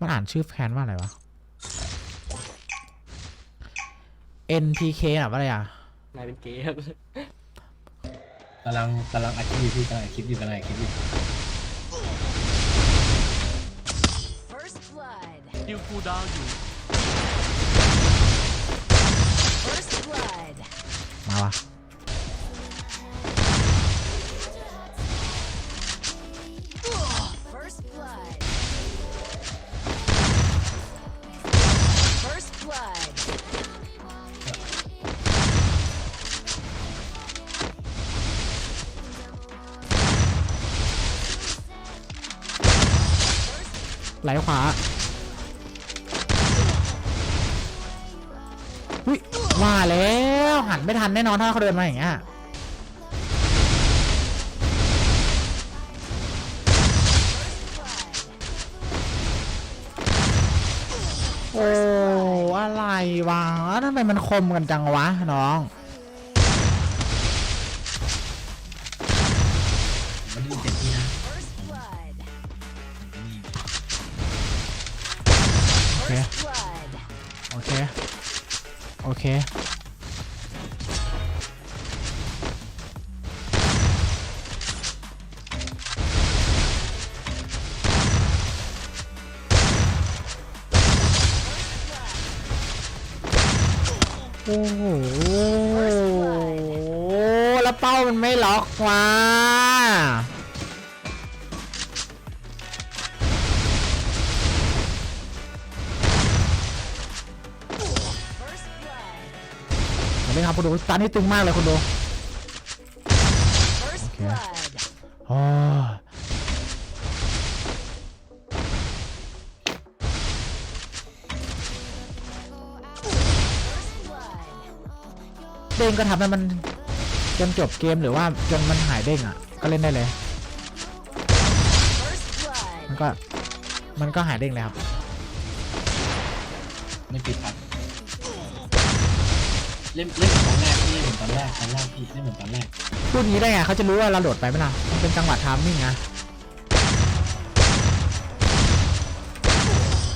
มันอ่านชื่อแคนว่าอะไรวะ NPK อะว่าอะไรอะนายเป็นเกย์ครับกำลังกำลังอัดคลิปอยู่พี่กำลังอัดคลิปอยู่กำลังอัดคลิปอยู่ First blood. ดิวคูลดาวน์อยู่ First blood. มาวะ ไหลขวาอุ้ยว่าแล้วหันไม่ทันแน่นอนถ้าเขาเดินมาอย่างเงี้ยโอ้อะไรวะทำไมมันคมกันจังวะน้อง โอเค โอ้โหแล้วเป้ามันไม่ล็อกว่ะ เห็นไหมครับคุณดูตานี่ตึงมากเลยคุณดู First Okay. blood. โอ้ย First blood. เด้งก็ทำให้มันจนจบเกมหรือว่าจนมันหายเด้งอะ ก็เล่นได้เลย First มัน blood. ก็มันก็หายเด้งเลยครับ ไม่ปิดครับ เล่นเล่นเหมือนตอนแรกพี่เล่นเหมือนตอนแรกตอนแรกพี่เล่นเหมือนตอนแรกพูดงี้ได้ไงเขาจะรู้ว่าเราโดดไปไหมล่ะมันเป็นจังหวะทามมิ่งนะ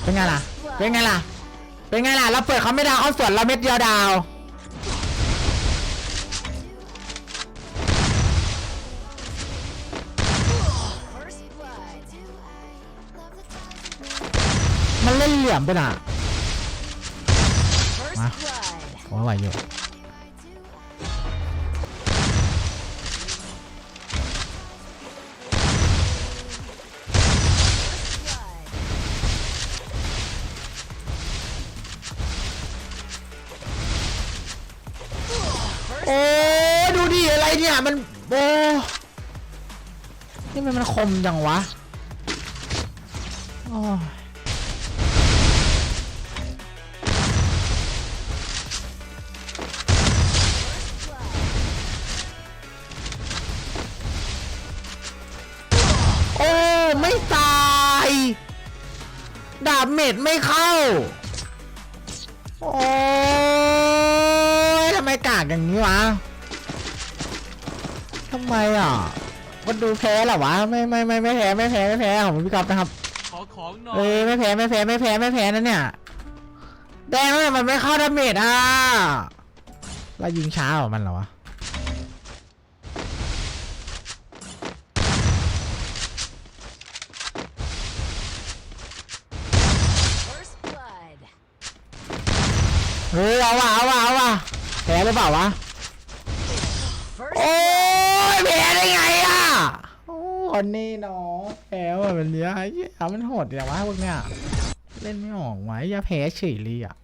เป็นไงล่ะ เป็นไงล่ะ เป็นไงล่ะ เราเปิดเขาไม่ดาวเขาสวนเราเม็ดเดียวดาว มันเล่นเหลี่ยมไปน่ะ blood. โอ้ยไหวอยู่โอ้ดูดิอะไรเนี่ยมันโอ้นี่มันมันคมจังวะโอ้ ตาย ดาบเม็ดไม่เข้า โอ้ยทำไมกากอย่างนี้วะทำไมอะ มันดูแพ้เหรอวะ ไม่ไม่ไม่ไม่แพ้ไม่แพ้ไม่แพ้ของพี่กอฟนะครับ ขอของหน่อยเอ้ยไม่แพ้ไม่แพ้ไม่แพ้ไม่แพ้นะเนี่ยแดงเลยมันไม่เข้าดาเมจอะเรายิงช้ากว่ามันเหรอวะ First blood. เฮ้ยเอาว่ะเอาว่ะเอาว่ะแพ้หรือเปล่าวะโอ้ยแพ้ได้ไงอะโอ้คนนี้เนาะแพ้ว่ะแบบเนี้ยเหี้ยมันโหดอย่างวะพวกเนี้ยเล่นไม่ออกไว้อย่าแพ้เฉยเลยอะ